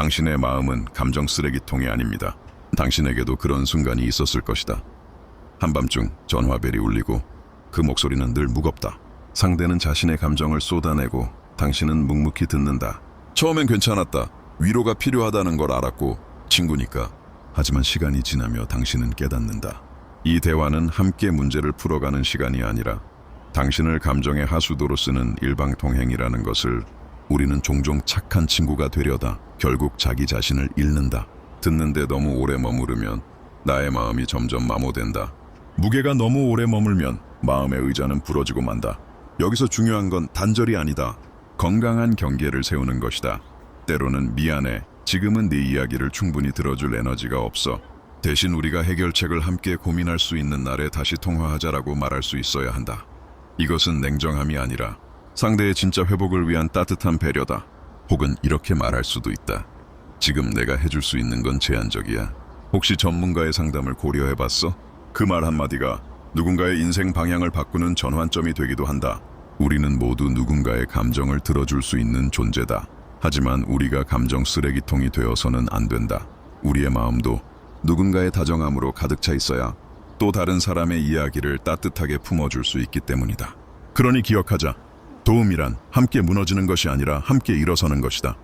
당신의 마음은 감정 쓰레기통이 아닙니다. 당신에게도 그런 순간이 있었을 것이다. 한밤중 전화벨이 울리고 그 목소리는 늘 무겁다. 상대는 자신의 감정을 쏟아내고 당신은 묵묵히 듣는다. 처음엔 괜찮았다. 위로가 필요하다는 걸 알았고 친구니까. 하지만 시간이 지나며 당신은 깨닫는다. 이 대화는 함께 문제를 풀어가는 시간이 아니라 당신을 감정의 하수도로 쓰는 일방통행이라는 것을 우리는 종종 착한 친구가 되려다 결국 자기 자신을 잃는다. 듣는데 너무 오래 머무르면 나의 마음이 점점 마모된다. 무게가 너무 오래 머물면 마음의 의자는 부러지고 만다. 여기서 중요한 건 단절이 아니다. 건강한 경계를 세우는 것이다. 때로는 미안해. 지금은 네 이야기를 충분히 들어줄 에너지가 없어. 대신 우리가 해결책을 함께 고민할 수 있는 날에 다시 통화하자라고 말할 수 있어야 한다. 이것은 냉정함이 아니라 상대의 진짜 회복을 위한 따뜻한 배려다. 혹은 이렇게 말할 수도 있다. 지금 내가 해줄 수 있는 건 제한적이야. 혹시 전문가의 상담을 고려해 봤어? 그 말 한마디가 누군가의 인생 방향을 바꾸는 전환점이 되기도 한다. 우리는 모두 누군가의 감정을 들어줄 수 있는 존재다. 하지만 우리가 감정 쓰레기통이 되어서는 안 된다. 우리의 마음도 누군가의 다정함으로 가득 차 있어야 또 다른 사람의 이야기를 따뜻하게 품어줄 수 있기 때문이다. 그러니 기억하자. 도움이란 함께 무너지는 것이 아니라 함께 일어서는 것이다.